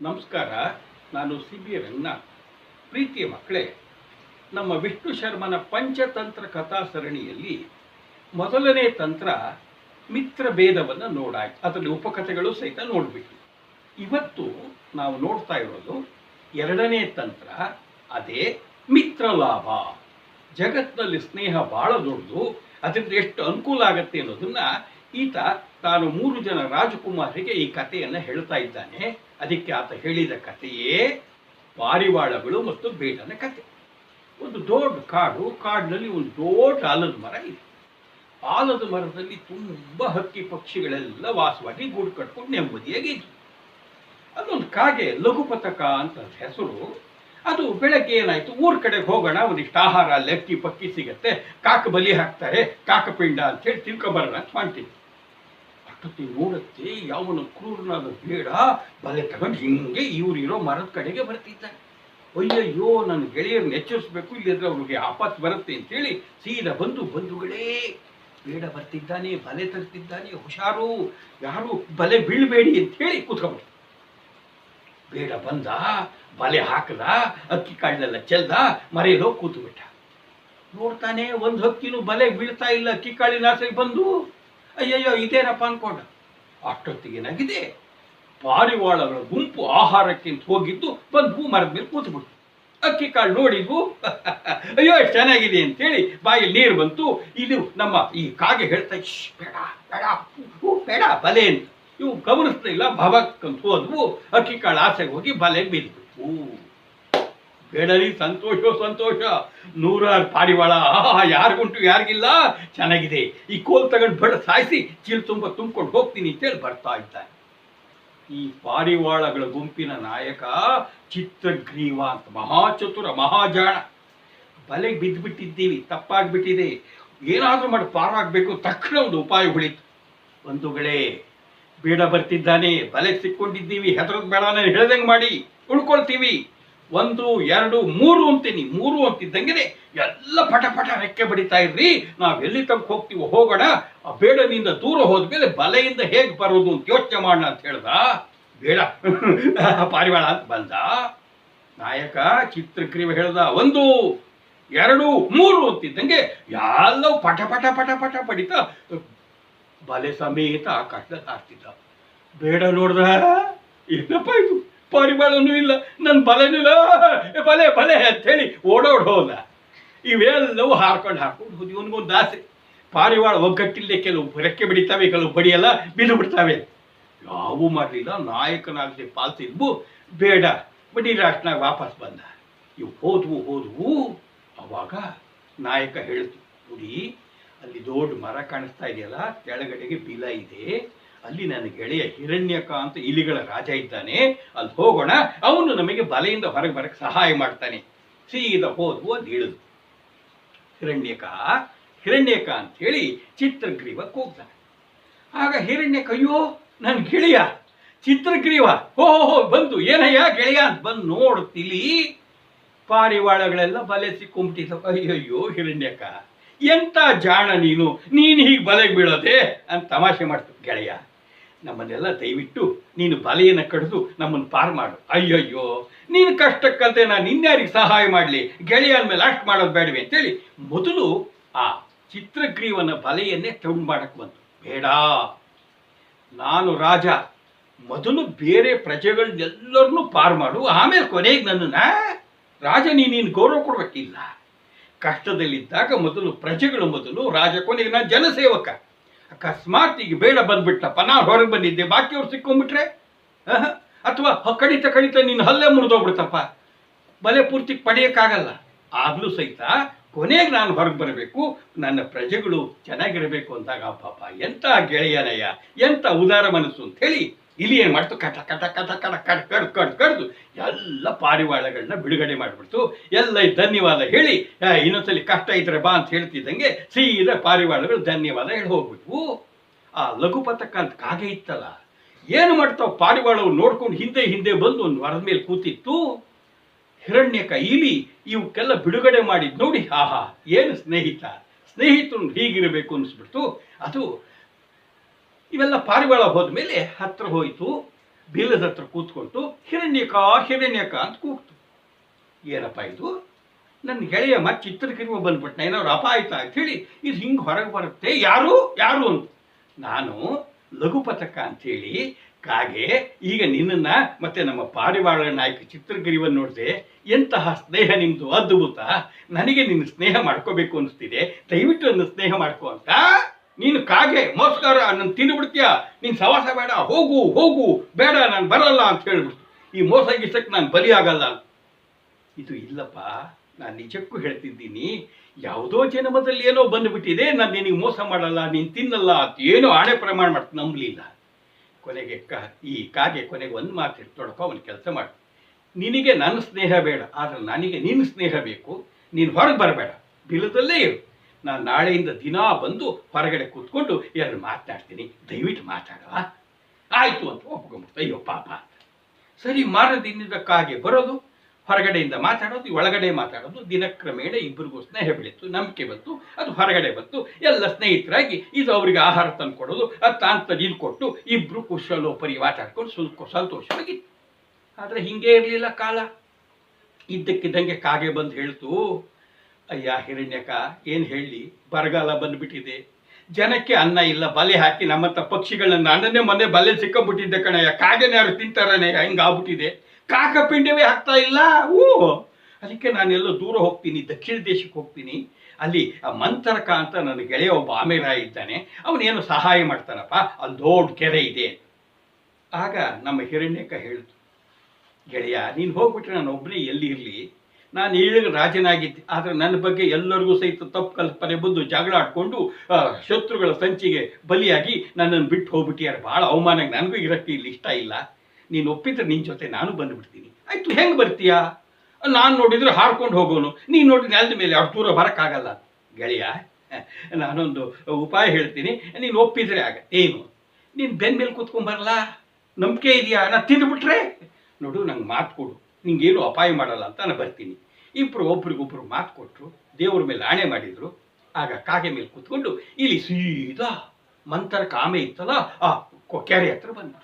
ನಮಸ್ಕಾರ, ನಾನು C B Ranganath. ಪ್ರೀತಿಯ ಮಕ್ಕಳೇ, ನಮ್ಮ ವಿಷ್ಣು ಶರ್ಮನ ಪಂಚತಂತ್ರ ಕಥಾ ಸರಣಿಯಲ್ಲಿ ಮೊದಲನೇ ತಂತ್ರ ಮಿತ್ರ ಭೇದವನ್ನು ನೋಡಾಯ್ತು. ಅದರಲ್ಲಿ ಉಪಕಥೆಗಳು ಸಹಿತ ನೋಡ್ಬಿಟ್ಟು ಇವತ್ತು ನಾವು ನೋಡ್ತಾ ಇರೋದು ಎರಡನೇ ತಂತ್ರ, ಅದೇ ಮಿತ್ರ ಲಾಭ. ಜಗತ್ತಿನಲ್ಲಿ ಸ್ನೇಹ ಬಹಳ ದೊಡ್ಡದು, ಅದರಿಂದ ಎಷ್ಟು ಅನುಕೂಲ ಆಗತ್ತೆ ಅನ್ನೋದನ್ನ ಈತ ತಾನು ಮೂರು ಜನ ರಾಜಕುಮಾರಿಗೆ ಈ ಕಥೆಯನ್ನು ಹೇಳ್ತಾ ಇದ್ದಾನೆ. ಅದಕ್ಕೆ ಆತ ಹೇಳಿದ ಕಥೆಯೇ ಪಾರಿವಾಳಗಳು ಮತ್ತು ಬೇಡನ ಕತೆ ಒಂದು ದೊಡ್ಡ ಕಾಡು, ಕಾಡಿನಲ್ಲಿ ಒಂದು ದೊಡ್ಡ ಆಲದ ಮರ ಇದೆ. ಆಲದ ಮರದಲ್ಲಿ ತುಂಬ ಹಕ್ಕಿ ಪಕ್ಷಿಗಳೆಲ್ಲ ವಾಸವಾಗಿ ಗೂಡು ಕಟ್ಕೊಂಡು ನೆಮ್ಮದಿಯಾಗಿದ್ವು ಅದೊಂದು ಕಾಗೆ ಲಘುಪತಕ ಅಂತ ಹೆಸರು. ಅದು ಬೆಳಗ್ಗೆ ಏನಾಯ್ತು? ಊರ್ ಕಡೆಗೆ ಹೋಗೋಣ, ಒಂದಿಷ್ಟು ಆಹಾರ, ಅಲ್ಲಿ ಅಕ್ಕಿ ಪಕ್ಕಿ ಸಿಗತ್ತೆ, ಕಾಕ ಬಲಿ ಹಾಕ್ತಾರೆ ಕಾಕಪಿಂಡ ಅಂತ ಹೇಳಿ ತಿಳ್ಕೊಬರೋಣ ಅಂತ ಮಾಡ್ತೀನಿ ಅಷ್ಟೊತ್ತಿಗೆ ನೋಡುತ್ತೆ ಯಾವನ ಕ್ರೂರನಾದ ಬೇಡ, ಬಲೆ ತಗೊಂಡು ಹಿಂಗೆ ಇವ್ರು ಇರೋ ಮರದ ಕಡೆಗೆ ಬರ್ತಿದ್ದಾನೆ ಅಯ್ಯಯ್ಯೋ, ನನ್ನ ಗೆಳೆಯರನ್ನ ಎಚ್ಚರಿಸ್ಬೇಕು, ಇಲ್ಲದ್ರೆ ಅವ್ರಿಗೆ ಆಪತ್ತು ಬರುತ್ತೆ ಅಂತೇಳಿ ಸೀದಾ ಬಂದು ಬಂಧುಗಳೇ ಬೇಡ ಬರ್ತಿದ್ದಾನೆ, ಬಲೆ ತರ್ತಿದ್ದಾನೆ, ಹುಷಾರು, ಯಾರು ಬಲೆ ಬೀಳ್ಬೇಡಿ ಅಂತ ಹೇಳಿ ಕೂತ್ಕೊಂಡ್ಬಿಟ್ಟು ಬೇಡ ಬಂದ, ಬಲೆ ಹಾಕದ, ಅಕ್ಕಿ ಕಾಳನ್ನೆಲ್ಲ ಚೆಲ್ದ, ಮರೆಯಲು ಕೂತು ಬಿಟ್ಟ ನೋಡ್ತಾನೆ, ಒಂದು ಹಕ್ಕಿನೂ ಬಲೆ ಬೀಳ್ತಾ ಇಲ್ಲ, ಅಕ್ಕಿ ಕಾಳಿನ ಆಸೆಗೆ ಬಂದು. ಅಯ್ಯಯ್ಯೋ ಇದೇನಪ್ಪ ಅನ್ಕೊಂಡ. ಅಷ್ಟೊತ್ತಿಗೆ ಏನಾಗಿದೆ ಪಾರಿವಾಳಗಳ ಗುಂಪು ಆಹಾರಕ್ಕೆ ಅಂತ ಹೋಗಿದ್ದು ಬಂದು ಮರದ ಮೇಲೆ ಕೂತ್ಬಿಡ್ತು. ಅಕ್ಕಿ ಕಾಳು ನೋಡಿದ್ವು. ಅಯ್ಯೋ ಚೆನ್ನಾಗಿದೆ ಅಂತೇಳಿ ಬಾಯಿ ನೀರು ಬಂತು. ಇದು ನಮ್ಮ ಈ ಕಾಗೆ ಹೇಳ್ತಾ ಬೇಡ ಬೇಡ ಹೂ, ಬೇಡ ಬಲೆ ಅಂತ. ಇವು ಗಮನಿಸ್ಲಿಲ್ಲ. ಭವಕ್ ಅಂತ ಹೋದ್ವು. ಅಕ್ಕಿ ಕಾಳು ಆಸೆಗೆ ಹೋಗಿ ಬಲೆಗೆ ಬಿದ್ಬಿಟ್ವು ಬೇಡರಿ ಸಂತೋಷ ಸಂತೋಷ. ನೂರಾರು ಪಾರಿವಾಳ, ಆಹಾ, ಯಾರಿಗುಂಟು, ಯಾರಿಗಿಲ್ಲ? ಚೆನ್ನಾಗಿದೆ. ಈ ಕೋಲ್ ತಗೊಂಡು ಬಡ ಸಾಯಿಸಿ, ಚೀಲ್ ತುಂಬ ತುಂಬ್ಕೊಂಡು ಹೋಗ್ತೀನಿ ಅಂತೇಳಿ ಬರ್ತಾ ಇದ್ದಾನೆ. ಈ ಪಾರಿವಾಳಗಳ ಗುಂಪಿನ ನಾಯಕ ಚಿತ್ರಗ್ರೀವ ಅಂತ, ಮಹಾಚತುರ, ಮಹಾಜಾಣ. ಬಲೆಗೆ ಬಿದ್ದುಬಿಟ್ಟಿದ್ದೀವಿ ತಪ್ಪಾಗ್ಬಿಟ್ಟಿದೆ. ಏನಾದರೂ ಮಾಡಿ ಪಾರಾಗಬೇಕು, ತಕ್ಷಣ ಒಂದು ಉಪಾಯ ಉಳಿತು. ಬಂಧುಗಳೇ ಬೇಡ ಬರ್ತಿದ್ದಾನೆ ಬಲೆ ಸಿಕ್ಕೊಂಡಿದ್ದೀವಿ, ಹೆದರದ ಬೇಡ, ನಾನು ಹೇಳ್ದಂಗೆ ಮಾಡಿ, ಉಳ್ಕೊಳ್ತೀವಿ. ಒಂದು, ಎರಡು, ಮೂರು ಅಂತೀನಿ. ಮೂರು ಅಂತಿದ್ದಂಗೆ ಎಲ್ಲ ಪಟ ಪಟ ರೆಕ್ಕೆ ಬಡಿತಾ ಇರ್ರಿ. ನಾವು ಎಲ್ಲಿ ತನಕ ಹೋಗ್ತೀವೋ ಹೋಗೋಣ. ಆ ಬೇಡನಿಂದ ದೂರ ಹೋದ್ಮೇಲೆ ಬಲೆಯಿಂದ ಹೇಗೆ ಬರೋದು ಅಂತ ಯೋಚನೆ ಮಾಡೋಣ ಅಂತ ಹೇಳ್ದ? ಬೇಡ. ಪಾರಿವಾಳ ಅಂತ ಬಂದ. ನಾಯಕ ಚಿತ್ರಕ್ರಿಯೆ ಹೇಳ್ದ. ಒಂದು, ಎರಡು, ಮೂರು ಅಂತಿದ್ದಂಗೆ ಎಲ್ಲವೂ ಪಟ ಪಟ ಪಟ ಪಟ ಬಡಿತ ಬಲೆ ಸಮೇತ ಆಕಾಶದಲ್ಲಿ ಹಾಕ್ತಿದ್ದ ಬೇಡ ನೋಡ್ದ. ಏನಪ್ಪ ಇದು? ಪಾರಿವಾಳನೂ ಇಲ್ಲ ನನ್ನ ಬಲೆನಿಲ್ಲ ಬಲೆ ಬಲೆ ಅಂತ ಹೇಳಿ ಓಡೋಡ್ ಹೋದ. ಇವೆಲ್ಲವೂ ಹಾರ್ಕೊಂಡು ಹಾರ್ಕೊಂಡು ಹೋದಿ ಇವನಿಗೊಂದು ಆಸೆ. ಪಾರಿವಾಳ ಒಗ್ಗಟ್ಟಿಲ್ಲದೆ ಕೆಲವು ರೆಕ್ಕೆ ಬಿಡಿತಾವೆ, ಕೆಲವು ಬಡಿಯಲ್ಲ, ಬಿದ್ದು ಬಿಡ್ತಾವೆ. ಯಾವೂ ಮಾಡಲಿಲ್ಲ. ನಾಯಕನಾಗಲಿ ಪಾಲ್ತಿದ್ವು ಬೇಡ, ಬಡಿ ರಾಷ್ಟ್ರನಾಗ ವಾಪಸ್ ಬಂದ. ಇವು ಹೋದ್ವು ಹೋದ್ವು. ಅವಾಗ ನಾಯಕ ಹೇಳ್ತು ನೋಡಿ ಅಲ್ಲಿ ದೊಡ್ಡ ಮರ ಕಾಣಿಸ್ತಾ ಇದೆಯಲ್ಲ, ಕೆಳಗಡೆಗೆ ಬಿಲ ಇದೆ. ಅಲ್ಲಿ ನನ್ನ ಗೆಳೆಯ ಹಿರಣ್ಯಕ ಅಂತ ಇಲಿಗಳ ರಾಜ ಇದ್ದಾನೆ. ಅಲ್ಲಿ ಹೋಗೋಣ ಅವನು ನಮಗೆ ಬಲೆಯಿಂದ ಹೊರಗೆ ಬರಕ್ಕೆ ಸಹಾಯ ಮಾಡ್ತಾನೆ. ಸೀದಾ ಹೋದ್ವು ಅಂತ ಇಳಿದು ಹಿರಣ್ಯಕ ಹಿರಣ್ಯಕ ಅಂತ ಹೇಳಿ ಚಿತ್ರಗ್ರೀವಕ್ಕೆ ಹೋಗ್ತಾನೆ ಆಗ ಹಿರಣ್ಯಕ ಅಯ್ಯೋ ನನ್ನ ಗೆಳೆಯ ಚಿತ್ರಗ್ರೀವ ಹೋ ಹೋ, ಬಂದು ಏನಯ್ಯ ಗೆಳೆಯ ಅಂತ ಬಂದು ನೋಡ್ತಿಲಿ. ಪಾರಿವಾಳಗಳೆಲ್ಲ ಬಲೆ ಸಿಕ್ಕೊಂಬಿಟ್ಟಿದ್ದ ಅಯ್ಯಯ್ಯೋ ಹಿರಣ್ಯಕ ಎಂತ ಜಾಣ ನೀನು? ನೀನು ಹೀಗೆ ಬಲೆಗೆ ಬೀಳೋದೆ ಅಂತ ತಮಾಷೆ ಮಾಡ್ತು ಗೆಳೆಯ. ನಮ್ಮನ್ನೆಲ್ಲ ದಯವಿಟ್ಟು ನೀನು ಬಲೆಯನ್ನು ಕಡಿದು ನಮ್ಮನ್ನು ಪಾರು ಮಾಡು. ಅಯ್ಯಯ್ಯೋ, ನೀನು ಕಷ್ಟಕ್ಕಂತೆ ನಾನು ಇನ್ಯಾರಿಗೆ ಸಹಾಯ ಮಾಡಲಿ. ಗೆಳೆಯ ಅಂದಮೇಲೆ ಅಷ್ಟು ಮಾಡೋದು ಬೇಡವೆ ಅಂತೇಳಿ ಮೊದಲು ಆ ಚಿತ್ರಗ್ರೀವನ ಬಲೆಯನ್ನೇ ತಗೊಂಡು ಮಾಡಕ್ಕೆ ಬಂತು. ಬೇಡ. ನಾನು ರಾಜ, ಮೊದಲು ಬೇರೆ ಪ್ರಜೆಗಳನ್ನೆಲ್ಲರನ್ನು ಪಾರು ಮಾಡು. ಆಮೇಲೆ ಕೊನೆಗೆ ನನ್ನನ್ನ ರಾಜ ನೀನು ಗೌರವ ಕೊಡಬೇಕಿಲ್ಲ. ಕಷ್ಟದಲ್ಲಿದ್ದಾಗ ಮೊದಲು ಪ್ರಜೆಗಳು ಮೊದಲು, ರಾಜ ಕೊನೆಗೆ ನಾನು ಜನಸೇವಕ. ಅಕಸ್ಮಾತ್ ಈಗ ಬೇಡ ಬಂದ್ಬಿಟ್ಲಪ್ಪ, ನಾನು ಹೊರಗೆ ಬಂದಿದ್ದೆ ಬಾಕಿಯವ್ರು ಸಿಕ್ಕೊಂಡ್ಬಿಟ್ರೆ? ಅಥವಾ ಕಡಿತ ಕಡಿತ ನೀನು ಹಲ್ಲೆ ಮುರಿದೋಗ್ಬಿಡ್ತಪ್ಪ. ಬಲೆ ಪೂರ್ತಿ ಪಡೆಯೋಕ್ಕಾಗಲ್ಲ. ಆದ್ರೂ ಸಹಿತ ಕೊನೆಗೆ ನಾನು ಹೊರಗೆ ಬರಬೇಕು, ನನ್ನ ಪ್ರಜೆಗಳು ಚೆನ್ನಾಗಿರಬೇಕು ಅಂದಾಗ ಪಾಪ ಎಂತ ಗೆಳೆಯನಯ್ಯ, ಎಂತ ಉದಾರ ಮನಸ್ಸು ಅಂತ ಹೇಳಿ, ಇಲ್ಲಿ ಏನು ಮಾಡ್ತು? ಕಟ ಕಟ ಕಟ ಕಟ, ಕಟ್ ಕಡ್ ಕಡ್ ಕಡ್ದು ಪಾರಿವಾಳಗಳನ್ನ ಬಿಡುಗಡೆ ಮಾಡಿಬಿಡ್ತು. ಎಲ್ಲ ಧನ್ಯವಾದ ಹೇಳಿ ಇನ್ನೊಂದ್ಸಲಿ ಕಷ್ಟ ಇದ್ರೆ ಬಾ ಅಂತ ಹೇಳ್ತಿದ್ದಂಗೆ ಸೀದಾ ಪಾರಿವಾಳಗಳು ಧನ್ಯವಾದ ಹೇಳಿ ಹೋಗ್ಬಿಟ್ವು. ಆ ಲಘುಪತಕ್ಕಂತ ಕಾಗೆ ಇತ್ತಲ್ಲ, ಏನು ಮಾಡ್ತಾವ ಪಾರಿವಾಳವು ನೋಡ್ಕೊಂಡು ಹಿಂದೆ ಹಿಂದೆ ಬಂದು ಒಂದು ವರದ ಮೇಲೆ ಕೂತಿತ್ತು. ಹಿರಣ್ಯಕ ಇಲಿ ಇವಕ್ಕೆಲ್ಲ ಬಿಡುಗಡೆ ಮಾಡಿದ್ ನೋಡಿ, ಆಹಾ, ಏನು ಸ್ನೇಹಿತ, ಸ್ನೇಹಿತರು ಹೀಗಿರಬೇಕು ಅನಿಸ್ಬಿಡ್ತು ಅದು ಇವೆಲ್ಲ ಪಾರಿವಾಳ ಹೋದ್ಮೇಲೆ ಹತ್ರ ಹೋಯಿತು. ಬಿಲ್ಲದ ಹತ್ರ ಕೂತ್ಕೊಂಡು, ಹಿರಣ್ಯಕ ಹಿರಣ್ಯಕ ಅಂತ ಕೂಗ್ತು. ಏನಪ್ಪ ಇದು? ನನ್ನ ಗೆಳೆಯ ಮತ್ತೆ ಚಿತ್ರಕಿರುವ ಬಂದ್ಬಿಟ್ನ, ಏನಾದ್ರು ಅಪಾಯಿತ ಅಂತ ಹೇಳಿ, ಇದು ಹಿಂಗೆ ಹೊರಗೆ ಬರುತ್ತೆ? ಯಾರು? ಯಾರು ಅಂತ. ನಾನು ಲಘುಪತಕ ಅಂಥೇಳಿ ಕಾಗೆ, ಈಗ ನಿನ್ನನ್ನ ಮತ್ತೆ ನಮ್ಮ ಪಾರಿವಾಳ ನಾಯಕ ಚಿತ್ರಗಿರಿವನ್ನು ನೋಡಿದೆ, ಎಂತಹ ಸ್ನೇಹ ನಿಮ್ಮದು ಅದ್ಭುತ. ನನಗೆ ನಿನ್ನ ಸ್ನೇಹ ಮಾಡ್ಕೋಬೇಕು ಅನಿಸ್ತಿದೆ. ದಯವಿಟ್ಟು ನನ್ನ ಸ್ನೇಹ ಮಾಡ್ಕೋ ಅಂತ ನೀನು ಕಾಗೆ ಮೋಸ್ಕರ ನನ್ನ ತಿಂದುಬಿಡ್ತೀಯ ನೀನು ಸವಾಸ ಬೇಡ, ಹೋಗು ಹೋಗು, ಬೇಡ, ನಾನು ಬರಲ್ಲ ಅಂತ ಹೇಳ್ಬಿಡ್ತು. ಈ ಮೋಸ ಗಿಸಕ್ಕೆ ನಾನು ಬಲಿ ಆಗಲ್ಲ ಇದು ಇಲ್ಲಪ್ಪ, ನಾನು ನಿಜಕ್ಕೂ ಹೇಳ್ತಿದ್ದೀನಿ, ಯಾವುದೋ ಜನ್ಮದಲ್ಲಿ ಏನೋ ಬಂದುಬಿಟ್ಟಿದೆ, ನಾನು ನಿನಗೆ ಮೋಸ ಮಾಡಲ್ಲ, ನೀನು ತಿನ್ನಲ್ಲ ಅಂತ ಏನೋ ಆಣೆ ಪ್ರಮಾಣ ಮಾಡ್ತು ನಂಬಲಿಲ್ಲ. ಕೊನೆಗೆ ಕ, ಈ ಕಾಗೆ ಕೊನೆಗೆ ಒಂದು ಮಾತು ಅವನು ಒಂದು ಕೆಲಸ ಮಾಡು. ನಿನಗೆ ನನ್ನ ಸ್ನೇಹ ಬೇಡ, ಆದರೆ ನನಗೆ ನಿನ್ನ ಸ್ನೇಹ ಬೇಕು, ನೀನು ಹೊರಗೆ ಬರಬೇಡ ಬಿಲದಲ್ಲೇ ಇರು. ನಾನು ನಾಳೆಯಿಂದ ದಿನಾ ಬಂದು ಹೊರಗಡೆ ಕೂತ್ಕೊಂಡು ಎರಡು ಮಾತನಾಡ್ತೀನಿ ದಯವಿಟ್ಟು ಮಾತಾಡುವ. ಆಯಿತು ಅಂತ ಒಪ್ಕೊಂಡ್ಬಿಡ್ತು ಅಯ್ಯೋ, ಪಾಪ. ಸರಿ ಮಾರದಿನದ ಕಾಗೆ ಬರೋದು, ಹೊರಗಡೆಯಿಂದ ಮಾತಾಡೋದು, ಒಳಗಡೆ ಮಾತಾಡೋದು, ದಿನಕ್ರಮೇಣ ಇಬ್ಬರಿಗೂ ಸ್ನೇಹ ಬೆಳೀತು, ನಂಬಿಕೆ ಬಂತು, ಅದು ಹೊರಗಡೆ ಬಂತು, ಎಲ್ಲ ಸ್ನೇಹಿತರಾಗಿ ಇದು ಅವರಿಗೆ ಆಹಾರ ತಂದು ಕೊಡೋದು ಅದು ತಾನು ನೀರು ಕೊಟ್ಟು ಇಬ್ಬರು ಕುಶಲೋಪರಿ ಮಾತಾಡ್ಕೊಂಡು ಸ್ವಲ್ಪ ಸಂತೋಷವಾಗಿತ್ತು ಆದರೆ ಹಿಂಗೆ ಇರಲಿಲ್ಲ ಕಾಲ. ಇದ್ದಕ್ಕಿದ್ದಂಗೆ ಕಾಗೆ ಬಂದು ಹೇಳ್ತು ಅಯ್ಯ ಹಿರಣ್ಯಕ, ಏನು ಹೇಳಿ? ಬರಗಾಲ ಬಂದ್ಬಿಟ್ಟಿದೆ. ಜನಕ್ಕೆ ಅನ್ನ ಇಲ್ಲ, ಬಲೆ ಹಾಕಿ ನಮ್ಮಂಥ ಪಕ್ಷಿಗಳನ್ನ ಅನ್ನನೇ ಮೊನ್ನೆ ಬಲೆ ಸಿಕ್ಕಬಿಟ್ಟಿದ್ದೆ ಕಣಯ್ಯ. ಕಾಗೆನ ಯಾರು ತಿಂತಾರನೆ? ಹೆಂಗಾಗ್ಬಿಟ್ಟಿದೆ. ಕಾಕಪಿಂಡವೇ ಹಾಕ್ತಾ ಇಲ್ಲ? ಊ! ಅದಕ್ಕೆ ನಾನೆಲ್ಲೋ ದೂರ ಹೋಗ್ತೀನಿ, ದಕ್ಷಿಣ ದೇಶಕ್ಕೆ ಹೋಗ್ತೀನಿ. ಅಲ್ಲಿ ಆ ಮಂತರಕ ಅಂತ ನನ್ನ ಗೆಳೆಯ ಒಬ್ಬ ಆಮೇರಾಯ ಇದ್ದಾನೆ. ಅವನೇನು ಸಹಾಯ ಮಾಡ್ತಾನಪ್ಪ. ಅಲ್ಲಿ ದೊಡ್ಡ ಕೆರೆ ಇದೆ. ಆಗ ನಮ್ಮ ಹಿರಣ್ಯಕ ಹೇಳಿತು ಗೆಳೆಯ, ನೀನು ಹೋಗ್ಬಿಟ್ರೆ ನಾನು ಒಬ್ಬನೇ ಎಲ್ಲಿ ಇರಲಿ? ನಾನು ಈಗ ರಾಜನಾಗಿದ್ದೆ. ಆದರೆ ನನ್ನ ಬಗ್ಗೆ ಎಲ್ಲರಿಗೂ ಸಹಿತ ತಪ್ಪು ಕಲ್ಪನೆ ಬಂದು ಜಗಳ ಆಡ್ಕೊಂಡು ಶತ್ರುಗಳ ಸಂಚಿಗೆ ಬಲಿಯಾಗಿ ನನ್ನನ್ನು ಬಿಟ್ಟು ಹೋಗ್ಬಿಟ್ಟಿಯಾರ ಭಾಳ ಅವಮಾನ. ನನಗೂ ಇರಕ್ಕೆ ಇಲ್ಲಿ ಇಷ್ಟ ಇಲ್ಲ. ನೀನು ಒಪ್ಪಿದ್ರೆ ನಿನ್ನ ಜೊತೆ ನಾನು ಬಂದುಬಿಡ್ತೀನಿ. ಆಯಿತು, ಹೆಂಗೆ ಬರ್ತೀಯಾ? ನಾನು ನೋಡಿದ್ರೆ ಹಾರ್ಕೊಂಡು ಹೋಗೋನು. ನೀನು ನೋಡಿ ನೆಲದ ಮೇಲೆ ಅಷ್ಟು ದೂರ ಬರೋಕ್ಕಾಗಲ್ಲ. ಗೆಳೆಯ, ನಾನೊಂದು ಉಪಾಯ ಹೇಳ್ತೀನಿ. ನೀನು ಒಪ್ಪಿದ್ರೆ ಆಗ. ಏನು? ನೀನು ಬೆನ್ನ ಮೇಲೆ ಕೂತ್ಕೊಂಬರಲ್ಲ ನಂಬಿಕೆ ಇದೆಯಾ? ನಾನು ತಿಂದುಬಿಟ್ರೆ? ನೋಡು, ನಂಗೆ ಮಾತು ಕೊಡು. ನಿಂಗೇನು ಅಪಾಯ ಮಾಡಲ್ಲ ಅಂತ ನಾನು ಬರ್ತೀನಿ. ಇಬ್ಬರು ಒಬ್ರಿಗೊಬ್ರು ಮಾತು ಕೊಟ್ಟರು ದೇವ್ರ ಮೇಲೆ ಆಣೆ ಮಾಡಿದರು. ಆಗ ಕಾಗೆ ಮೇಲೆ ಕೂತ್ಕೊಂಡು ಇಲ್ಲಿ ಸೀದಾ ಮಂತರ ಕಾಮೆ ಇತ್ತಲ್ಲ, ಆ ಕೆರೆ ಹತ್ರ ಬಂದ್ಬಿಡ್ತು.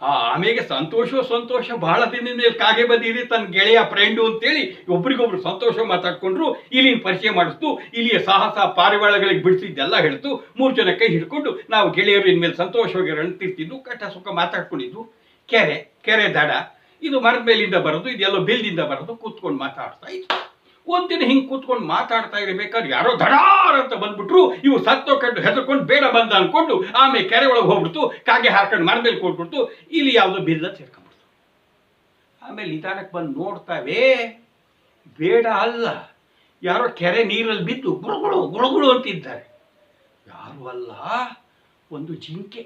ಆ ಆಮೆಗೆ ಸಂತೋಷ ಸಂತೋಷ, ಬಹಳ ದಿನದ ಕಾಗೆ ಬಂದಿದೆ ತನ್ನ ಗೆಳೆಯ ಫ್ರೆಂಡು ಅಂತೇಳಿ ಒಬ್ರಿಗೊಬ್ರು ಸಂತೋಷ ಮಾತಾಡ್ಕೊಂಡ್ರು. ಇಲ್ಲಿನ ಪರಿಚಯ ಮಾಡಿಸ್ತು, ಇಲ್ಲಿಯ ಸಾಹಸ ಪಾರಿವಾಳಗಳಿಗೆ ಬಿಡಿಸಿದ್ದೆಲ್ಲ ಹೇಳ್ತು. ಮೂರು ಜನ ಕೈ ಹಿಡ್ಕೊಂಡು ನಾವು ಗೆಳೆಯರು ಇನ್ಮೇಲೆ ಸಂತೋಷವಾಗಿ ಅಂತಿರ್ತಿದ್ದು ಕಟ್ಟ ಸುಖ ಮಾತಾಡ್ಕೊಂಡಿದ್ದು. ಕೆರೆ ಕೆರೆ ದಡ ಇದು ಮರದ ಮೇಲಿಂದ ಬರೋದು ಇದೆಲ್ಲೋ ಬಿಲ್ದಿಂದ ಬರೋದು, ಕೂತ್ಕೊಂಡು ಮಾತಾಡ್ತಾ ಇತ್ತು ಒಂದಿನ ಹಿಂಗೆ ಕೂತ್ಕೊಂಡು ಮಾತಾಡ್ತಾ ಇರಬೇಕಾದ್ರೆ ಯಾರೋ ಧಡಾರ್ ಅಂತ ಬಂದ್ಬಿಟ್ರು ಇವು ಸತ್ತೋಕೊಂಡು ಹೆದರ್ಕೊಂಡು ಬೇಡ ಬಂದ ಅನ್ಕೊಂಡು ಆಮೇಲೆ ಕೆರೆ ಒಳಗೆ ಹೋಗ್ಬಿಡ್ತು, ಕಾಗೆ ಹಾರ್ಕೊಂಡು ಮರದ ಮೇಲೆ ಕೊಟ್ಬಿಡ್ತು ಇಲ್ಲಿ ಯಾವುದೋ ಬಿಲ್ದ ಸೇರ್ಕೊಂಡ್ಬಿಡ್ತು. ಆಮೇಲೆ ನಿಧಾನಕ್ಕೆ ಬಂದು ನೋಡ್ತಾವೆ, ಬೇಡ ಅಲ್ಲ, ಯಾರೋ ಕೆರೆ ನೀರಲ್ಲಿ ಬಿದ್ದು ಗುಳುಗುಳು ಗುಳುಗುಳು ಅಂತಿದ್ದಾರೆ. ಯಾರು ಅಲ್ಲ, ಒಂದು ಜಿಂಕೆ.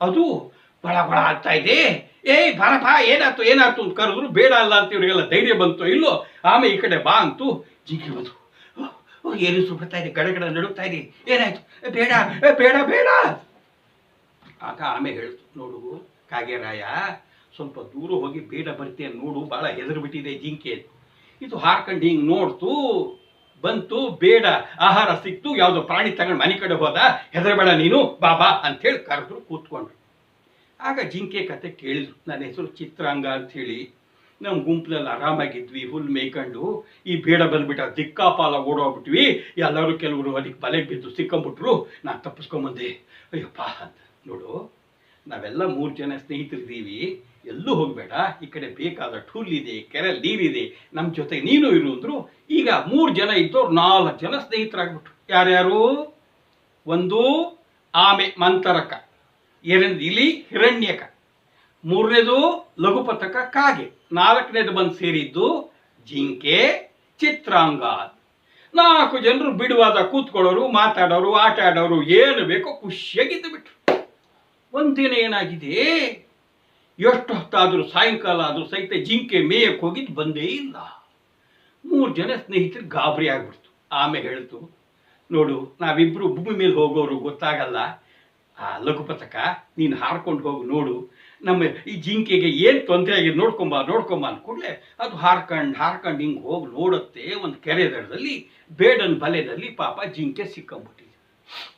ಅದು ಬಳ ಬಳ ಆಗ್ತಾ ಇದೆ. ಏಯ್ ಬಾ ಏನಾಯ್ತು ಏನಾಯ್ತು ಅಂತ ಕರೆದ್ರು, ಬೇಡ ಅಲ್ಲ ಅಂತ ಇವರಿಗೆಲ್ಲ ಧೈರ್ಯ ಬಂತು. ಇಲ್ಲೋ ಆಮೇಲೆ ಈ ಕಡೆ ಬಾ ಅಂತು ಜಿಂಕೆ ಬಂತು ಏನು ಸುಡ್ತಾ ಇದೆ? ಗಡಗಡ ನಡುಗ್ತಾ ಇದೆ. ಏನಾಯ್ತು? ಬೇಡ ಬೇಡ ಬೇಡ. ಆಗ ಆಮೇಲೆ ಹೇಳ್ತು, ನೋಡು ಕಾಗೆರಾಯ, ಸ್ವಲ್ಪ ದೂರ ಹೋಗಿ ಬೇಡ ಬರ್ತೀಯ ನೋಡು ಭಾಳ ಹೆದರು ಬಿಟ್ಟಿದೆ ಜಿಂಕೆ ಇದು ಹಾರ್ಕೊಂಡು ಹಿಂಗೆ ನೋಡ್ತು, ಬಂತು, ಬೇಡ, ಆಹಾರ ಸಿಕ್ತು, ಯಾವುದೋ ಪ್ರಾಣಿ ತಗೊಂಡು ಮನೆ ಕಡೆ ಹೋದ, ಹೆದರಬೇಡ ನೀನು ಬಾಬಾ ಅಂತೇಳಿ ಕರೆದ್ರು ಕೂತ್ಕೊಂಡ್ರು. ಆಗ ಜಿಂಕೆ ಕತೆ ಕೇಳಿದ್ರು. ನನ್ನ ಹೆಸರು ಚಿತ್ರಾಂಗ ಅಂಥೇಳಿ. ನಮ್ಮ ಗುಂಪಿನಲ್ಲಿ ಆರಾಮಾಗಿದ್ವಿ, ಹುಲ್ ಮೇಯ್ಕೊಂಡು. ಈ ಬೇಡ ಬಂದ್ಬಿಟ್ಟ ದಿಕ್ಕಾಪಾಲ ಓಡೋಗ್ಬಿಟ್ವಿ. ಎಲ್ಲರೂ ಕೆಲವರು ಅದಕ್ಕೆ ಬಲೆಗೆ ಬಿದ್ದು ಸಿಕ್ಕಂಬಿಟ್ರು. ನಾನು ತಪ್ಪಿಸ್ಕೊಂಬಂದೆ. ಅಯ್ಯಪ್ಪ ಅಂತ ನೋಡು, ನಾವೆಲ್ಲ ಮೂರು ಜನ ಸ್ನೇಹಿತರಿದ್ದೀವಿ. ಎಲ್ಲೂ ಹೋಗಬೇಡ. ಈ ಕಡೆ ಬೇಕಾದ ಟೂಲ್ ಇದೆ ಕೆರೆ ನೀರಿದೆ. ನಮ್ಮ ಜೊತೆ ನೀನು ಇರು ಅಂದರು. ಈಗ ಮೂರು ಜನ ಇದ್ದವ್ರು ನಾಲ್ಕು ಜನ ಸ್ನೇಹಿತರಾಗ್ಬಿಟ್ರು. ಯಾರ್ಯಾರು? ಒಂದು, ಆಮೆ, ಮಂತರಕ. ಎರಡನೇದು ಇಲಿ, ಹಿರಣ್ಯಕ. ಮೂರನೇದು ಲಘುಪಥಕ ಕಾಗೆ. ನಾಲ್ಕನೇದು ಬಂದು ಸೇರಿದ್ದು ಜಿಂಕೆ ಚಿತ್ರಾಂಗ ನಾಲ್ಕು ಜನರು ಬಿಡುವಾದ ಕೂತ್ಕೊಳ್ಳೋರು, ಮಾತಾಡೋರು, ಆಟ ಆಡೋರು ಏನು ಬೇಕೋ ಖುಷಿಯಾಗಿದ್ದು ಬಿಟ್ರು. ಒಂದಿನ ಏನಾಗಿದೆ? ಎಷ್ಟು ಹೊತ್ತಾದರೂ, ಸಾಯಂಕಾಲ ಆದರೂ ಸಹಿತ ಜಿಂಕೆ ಮೇಯಕ್ಕೆ ಹೋಗಿದ್ದು ಬಂದೇ ಇಲ್ಲ. ಮೂರು ಜನ ಸ್ನೇಹಿತರು ಗಾಬರಿ ಆಗ್ಬಿಡ್ತು. ಆಮೇಲೆ ಹೇಳ್ತು, ನೋಡು ನಾವಿಬ್ಬರು ಭೂಮಿ ಮೇಲೆ ಹೋಗೋರು ಗೊತ್ತಾಗಲ್ಲ. ಆ ಲಘುಪತಕ ನೀನು ಹಾರ್ಕೊಂಡು ಹೋಗಿ ನೋಡು. ನಮ್ಮ ಈ ಜಿಂಕೆಗೆ ಏನು ತೊಂದರೆ ಆಗಿದೆ ನೋಡ್ಕೊಂಬ ನೋಡ್ಕೊಂಬ ಅಂದ ಕೂಡಲೇ ಅದು ಹಾರ್ಕಂಡು ಹಾರ್ಕಂಡು ಹಿಂಗೆ ಹೋಗಿ ನೋಡುತ್ತೆ ಒಂದು ಕೆರೆ ದಡದಲ್ಲಿ, ಬೇಡನ ಬಲೆದಲ್ಲಿ ಪಾಪ ಜಿಂಕೆ ಸಿಕ್ಕಂಬಿಟ್ಟಿದೆ.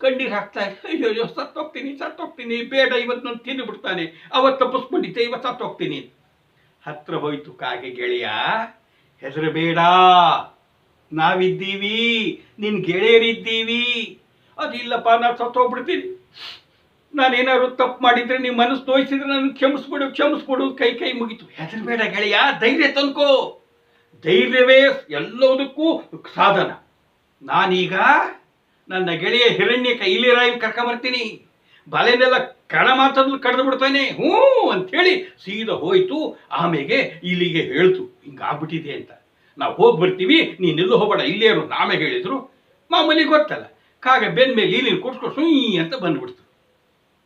ಕಣ್ಣೀರು ಹಾಕ್ತಾ ಅಯ್ಯೋ ಸತ್ತೋಗ್ತೀನಿ ಸತ್ತೋಗ್ತೀನಿ ಬೇಡ ಇವತ್ತು ನಾನು ತಿಂದು ಬಿಡ್ತಾನೆ ಅವತ್ತು ತಪ್ಪಿಸ್ಕೊಂಡಿದ್ದೆ ಇವತ್ತು ಸತ್ತೋಗ್ತೀನಿ ಹತ್ರ ಹೋಯ್ತು ಕಾಗೆ ಗೆಳೆಯ ಹೆದರಬೇಡ ನಾವಿದ್ದೀವಿ ನಿನ್ನ ಗೆಳೆಯರಿದ್ದೀವಿ, ಅದಿಲ್ಲಪ್ಪ, ನಾನು ಸತ್ತೋಗ್ಬಿಡ್ತೀನಿ ನಾನೇನಾದ್ರು ತಪ್ಪು ಮಾಡಿದ್ರೆ ನೀವು ಮನಸ್ಸು ತೋರಿಸಿದ್ರೆ ನಾನು ಕ್ಷಮಿಸ್ಬಿಡು ಕ್ಷಮಿಸ್ಬಿಡು, ಕೈ ಕೈ ಮುಗಿತು. ಹೆದರಬೇಡ ಗೆಳೆಯ, ಧೈರ್ಯ ತಂದ್ಕೋ. ಧೈರ್ಯವೇ ಎಲ್ಲದಕ್ಕೂ ಸಾಧನ. ನಾನೀಗ ನನ್ನ ಗೆಳೆಯ ಹಿರಣ್ಯ ಕೈಲಿರಾಯನ್ ಕರ್ಕೊಂಬರ್ತೀನಿ ಬಲೆನೆಲ್ಲ ಕಣ ಮಾತಲ್ಲಿ ಕಡ್ದು ಬಿಡ್ತಾನೆ. ಹ್ಞೂ ಅಂಥೇಳಿ ಸೀದಾ ಹೋಯ್ತು. ಆಮೇಲೆ ಇಲ್ಲಿಗೆ ಹೇಳ್ತು. ಹಿಂಗಾಗ್ಬಿಟ್ಟಿದೆ ಅಂತ. ನಾವು ಹೋಗಿ ಬರ್ತೀವಿ ನೀನೆಲ್ಲೂ ಹೋಗಬೇಡ, ಇಲ್ಲೇ ಇರು ನಾಮೇ ಹೇಳಿದ್ರು. ಮಾಮೂಲಿ ಗೊತ್ತಲ್ಲ. ಕಾಗೆ ಬೆನ್ಮೇಲೆ ಇಲ್ಲಿ ಕುಟ್ಕೊಂಡು ಸುಯ್ ಅಂತ ಬಂದ್ಬಿಡ್ತು.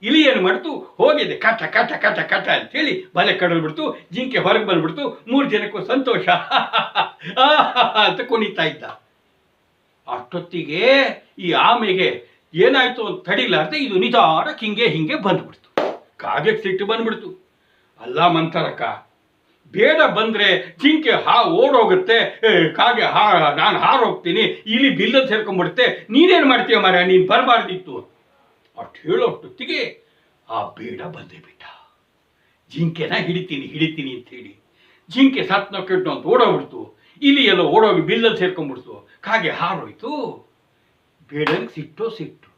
ಇಲಿ ಏನು ಮಾಡ್ತು ಹೋಗಿದೆ. ಕಟ ಕಟ ಕಟ ಕಟ ಅಂತೇಳಿ ಬಲೆ ಕಡಲ್ಬಿಡ್ತು ಜಿಂಕೆ ಹೊರಗೆ ಬಂದ್ಬಿಡ್ತು. ಮೂರು ಜನಕ್ಕೂ ಸಂತೋಷ. ಅಂತ ಕುಣಿತಾ ಇದ್ದ. ಅಷ್ಟೊತ್ತಿಗೆ ಈ ಆಮೆಗೆ ಏನಾಯ್ತು ಅಂತ ತಡಿಲಾರ್ದೆ ಇದು ನಿಧಾನಕ್ಕೆ ಹಿಂಗೆ ಹಿಂಗೆ ಬಂದ್ಬಿಡ್ತು. ಕಾಗೆ ಸಿಟ್ಟು ಬಂದ್ಬಿಡ್ತು. ಅಲ್ಲ ಮಂತರಕ್ಕ ಬೇಡ ಬಂದ್ರೆ ಜಿಂಕೆ ಹಾ ಓಡೋಗುತ್ತೆ. ಕಾಗೆ ಹಾ, ನಾನು ಹಾರೋಗ್ತೀನಿ. ಇಲಿ ಬಿಲ್ಲಲ್ಲಿ ಸೇರ್ಕೊಂಡ್ಬಿಡುತ್ತೆ. ನೀನೇನು ಮಾಡ್ತೀಯ ಮಾರ ನೀನು ಬರಬಾರ್ದಿತ್ತು. ಅಷ್ಟು ಹೇಳೋಷ್ಟೊತ್ತಿಗೆ ಆ ಬೇಡ ಬಂದೇ ಬಿಟ್ಟ. ಜಿಂಕೆನ ಹಿಡಿತೀನಿ ಹಿಡಿತೀನಿ ಅಂತ ಹೇಳಿ ಜಿಂಕೆ ಸತ್ನ ಕೆಟ್ಟು ಅಂತ ಓಡೋಗ್ಬಿಡ್ತು. ಇಲ್ಲಿ ಎಲ್ಲ ಓಡೋಗಿ ಬಿಲ್ಲಲ್ಲಿ ಸೇರ್ಕೊಂಡ್ಬಿಡ್ತು ಕಾಗೆ ಹಾರೋಯ್ತು. ಬೇಡಂಗೆ ಸಿಟ್ಟು ಸಿಟ್ಟು.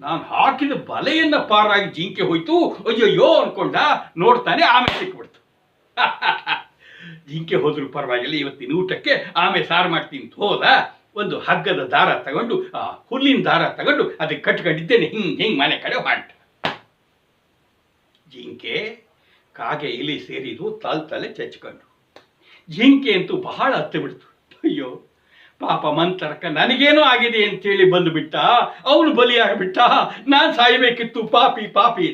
ನಾನು ಹಾಕಿದ ಬಲೆಯನ್ನು ಪಾರಾಗಿ ಜಿಂಕೆ ಹೋಯ್ತು. ಅಯ್ಯಯ್ಯೋ ಅನ್ಕೊಂಡ ನೋಡ್ತಾನೆ ಆಮೇಲೆ ಸಿಕ್ಬಿಡ್ತು. ಜಿಂಕೆ ಹೋದ್ರು ಪರವಾಗಿಲ್ಲ, ಇವತ್ತಿನ ಊಟಕ್ಕೆ ಆಮೇಲೆ ಸಾರು ಮಾಡ್ತೀನಿ ಹೋದ. ಒಂದು ಹಗ್ಗದ ದಾರ ತಗೊಂಡು, ಆ ಹುಲ್ಲಿನ ದಾರ ತಗೊಂಡು ಅದಕ್ಕೆ ಕಟ್ಕೊಂಡಿದ್ದೇನೆ. ಹಿಂಗ್ ಹಿಂಗ್ ಮನೆ ಕಡೆ ಹೊಂಟ. ಜಿಂಕೆ ಕಾಗೆ ಇಲಿ ಸೇರಿದು ತಲೆ ತಲೆ ಚಚ್ಕೊಂಡು. ಜಿಂಕೆ ಅಂತೂ ಬಹಳ ಹತ್ತು ಬಿಡ್ತು. ಅಯ್ಯೋ, ಪಾಪ ಮಂತರಕ ನನಗೇನೋ ಆಗಿದೆ ಅಂತೇಳಿ ಬಂದುಬಿಟ್ಟ ಅವನು ಬಲಿಯಾಗಿಬಿಟ್ಟ. ನಾನು ಸಾಯಬೇಕಿತ್ತು, ಪಾಪಿ ಪಾಪಿ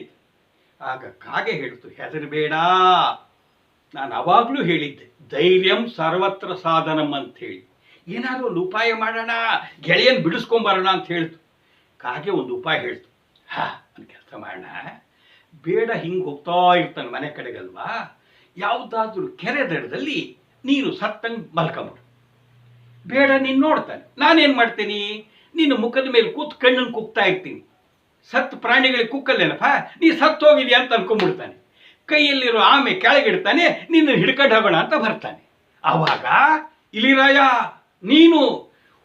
ಆಗ ಕಾಗೆ ಹೇಳ್ತು, ಹೆದರಬೇಡ. ನಾನು ಅವಾಗಲೂ ಹೇಳಿದ್ದೆ, ಧೈರ್ಯಂ ಸರ್ವತ್ರ ಸಾಧನಂ ಅಂತ ಹೇಳಿ ಏನಾದರೂ ಒಂದು ಉಪಾಯ ಮಾಡೋಣ, ಗೆಳೆಯನ್ ಬಿಡಿಸ್ಕೊಂಬರೋಣ ಅಂತ ಹೇಳ್ತು. ಕಾಗೆ ಒಂದು ಉಪಾಯ ಹೇಳ್ತು. ಹಾ, ಒಂದು ಕೆಲಸ ಮಾಡೋಣ. ಬೇಡ, ಹಿಂಗೆ ಹೋಗ್ತಾ ಇರ್ತಾನೆ ಮನೆ ಕಡೆಗಲ್ವಾ? ಯಾವುದಾದ್ರೂ ಕೆರೆ ದಡದಲ್ಲಿ ನೀನು ಸತ್ತಂಗೆ ಮಲ್ಕೊಂಬಿಡು. ಬೇಡ, ನೀನು ನೋಡ್ತಾನೆ. ನಾನೇನು ಮಾಡ್ತೀನಿ? ನಿನ್ನ ಮುಖದ ಮೇಲೆ ಕೂತ್ ಕಣ್ಣನ್ನು ಕುಗ್ತಾ ಇರ್ತೀನಿ. ಸತ್ತು ಪ್ರಾಣಿಗಳಿಗೆ ಕುಕ್ಕಲ್ಲೇನಪ್ಪ ನೀ ಸತ್ತು ಹೋಗಿದ್ಯಾ ಅಂತ ಅನ್ಕೊಂಡ್ಬಿಡ್ತಾನೆ ಕೈಯಲ್ಲಿರೋ ಆಮೆ ಕೆಳಗಿಡ್ತಾನೆ, ನಿನ್ನ ಹಿಡ್ಕೊಂಡು ಹೋಗೋಣ ಅಂತ ಬರ್ತಾನೆ. ಆವಾಗ ಇಲಿರಾಯ ನೀನು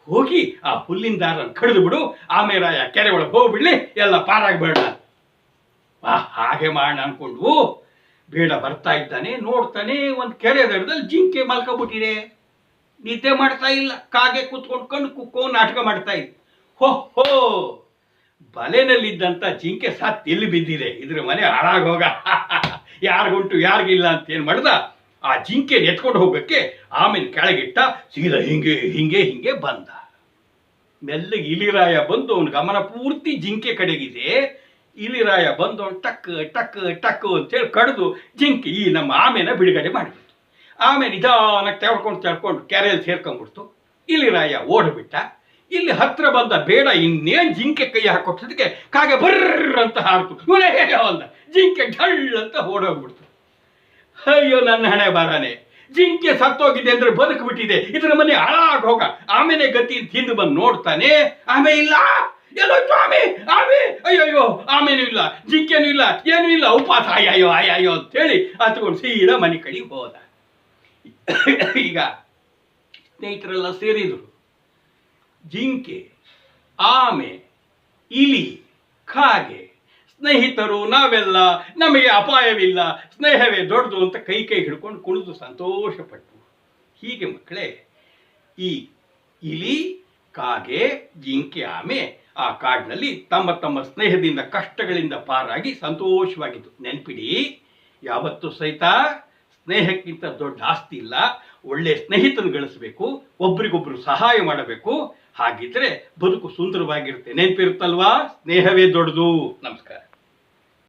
ಹೋಗಿ ಆ ಹುಲ್ಲಿನ ದಾರನ ಕಡಿದು ಬಿಡು, ಆಮೇಲೆ ರಾಯ ಕೆರೆ ಒಳಗೆ ಹೋಗ್ಬಿಡ್ಲಿ ಎಲ್ಲ ಪಾರಾಗಬೇಡ. ಆ, ಹಾಗೆ ಮಾಡೋಣ ಅನ್ಕೊಂಡು ಬೇಡ ಬರ್ತಾ ಇದ್ದಾನೆ, ನೋಡ್ತಾನೆ, ಒಂದು ಕೆರೆ ದಡದಲ್ಲಿ ಜಿಂಕೆ ಮಲ್ಕೊಬಿಟ್ಟಿದೆ. ನಿದ್ದೆ ಮಾಡ್ತಾ ಇಲ್ಲ, ಕಾಗೆ ಕೂತ್ಕೊಂಡು ಕಣ್ಣು ಕುಕ್ಕೋ ನಾಟಕ ಮಾಡ್ತಾ ಇತ್ತು ಹೋ ಹೋ ಬಲೆನಲ್ಲಿದ್ದಂಥ ಜಿಂಕೆ ಸತ್ ಎಲ್ಲಿ ಬಿದ್ದಿದೆ? ಇದ್ರ ಮನೆ ಹಾಳಾಗೋಗ ಯಾರಿಗುಂಟು, ಯಾರಿಗಿಲ್ಲ ಅಂತ ಏನು ಮಾಡ್ದ? ಆ ಜಿಂಕೆ ಎತ್ಕೊಂಡು ಹೋಗಕ್ಕೆ ಆಮೇಲೆ ಕೆಳಗಿಟ್ಟ ಸೀದಾ ಹಿಂಗೆ ಹಿಂಗೆ ಹಿಂಗೆ ಬಂದ. ಮೆಲ್ಲಗೆ ಇಲಿರಾಯ ಬಂದು ಅವನ ಗಮನ ಪೂರ್ತಿ ಜಿಂಕೆ ಕಡೆಗಿದೆ. ಇಲಿರಾಯ ಬಂದು ಅವ್ನು ಟಕ್ ಟಕ್ ಟಕ್ ಅಂತೇಳಿ ಕಡಿದು ಜಿಂಕೆ ಈ ನಮ್ಮ ಆಮೇನ ಬಿಡುಗಡೆ ಮಾಡಿಬಿಟ್ಟು ಆಮೇಲೆ ನಿಧಾನಕ್ಕೆ ತೆಳ್ಕೊಂಡು ತೆಳ್ಕೊಂಡು ಕೆರೆಯಲ್ಲಿ ಸೇರ್ಕೊಂಡ್ಬಿಡ್ತು. ಇಲಿರಾಯ ಓಡಿಬಿಟ್ಟ. ಇಲ್ಲಿ ಹತ್ರ ಬಂದ ಬೇಡ, ಇನ್ನೇನು ಜಿಂಕೆ ಕೈ ಹಾಕೊಟ್ಟದಕ್ಕೆ ಕಾಗೆ ಬರ್ರ ಅಂತ ಹಾರ್ತು. ಇವನೇ ಅಂದ ಜಿಂಕೆ ಢಳ್ ಅಂತ ಓಡೋಗ್ಬಿಡ್ತು. ಅಯ್ಯೋ, ನನ್ನ ಹಣೆ ಬಾರಾನೆ. ಜಿಂಕೆ ಸತ್ತೋಗಿದೆ ಅಂದ್ರೆ ಬದುಕು ಬಿಟ್ಟಿದೆ ಇದರ ಮನೆ ಹಾಳಾಗ್ ಹೋಗ. ಆಮೇಲೆ ಗತಿ ತಿಂದು ಬಂದು ನೋಡ್ತಾನೆ. ಆಮೆ ಇಲ್ಲ. ಎಲ್ಲೋ ಆಮೆ? ಆಮೆ? ಅಯ್ಯಯ್ಯೋ, ಆಮೇನೂ ಇಲ್ಲ. ಜಿಂಕೆನೂ ಇಲ್ಲ. ಏನೂ ಇಲ್ಲ. ಉಪವಾಸ ಅಯ್ಯಯ್ಯೋ ಅಯ್ಯಯ್ಯೋ ಅಂತೇಳಿ ಹತ್ಕೊಂಡು ಸೀದಾ ಮನೆ ಕಡೆ ಹೋದ. ಈಗ ಸ್ನೇಹಿತರೆಲ್ಲ ಸೇರಿದ್ರು. ಜಿಂಕೆ, ಆಮೆ, ಇಲಿ, ಕಾಗೆ ಸ್ನೇಹಿತರು, ನಾವೆಲ್ಲ ನಮಗೆ ಅಪಾಯವಿಲ್ಲ, ಸ್ನೇಹವೇ ದೊಡ್ಡದು ಅಂತ ಕೈ ಕೈ ಹಿಡ್ಕೊಂಡು ಕುಣಿದು ಸಂತೋಷಪಟ್ಟು ಹೀಗೆ ಮಕ್ಕಳೇ, ಈ ಇಲಿ, ಕಾಗೆ, ಜಿಂಕೆ, ಆಮೆ ಆ ಕಾಡಿನಲ್ಲಿ ತಮ್ಮ ತಮ್ಮ ಸ್ನೇಹದಿಂದ, ಕಷ್ಟಗಳಿಂದ ಪಾರಾಗಿ ಸಂತೋಷವಾಗಿತ್ತು. ನೆನಪಿಡಿ, ಯಾವತ್ತೂ ಸಹಿತ ಸ್ನೇಹಕ್ಕಿಂತ ದೊಡ್ಡ ಆಸ್ತಿ ಇಲ್ಲ. ಒಳ್ಳೆ ಸ್ನೇಹಿತನ ಗಳಿಸಬೇಕು, ಒಬ್ರಿಗೊಬ್ರು ಸಹಾಯ ಮಾಡಬೇಕು ಹಾಗಿದ್ರೆ ಬದುಕು ಸುಂದರವಾಗಿರುತ್ತೆ. ನೆನಪಿರುತ್ತಲ್ವಾ? ಸ್ನೇಹವೇ ದೊಡ್ಡದು. ನಮಸ್ಕಾರ.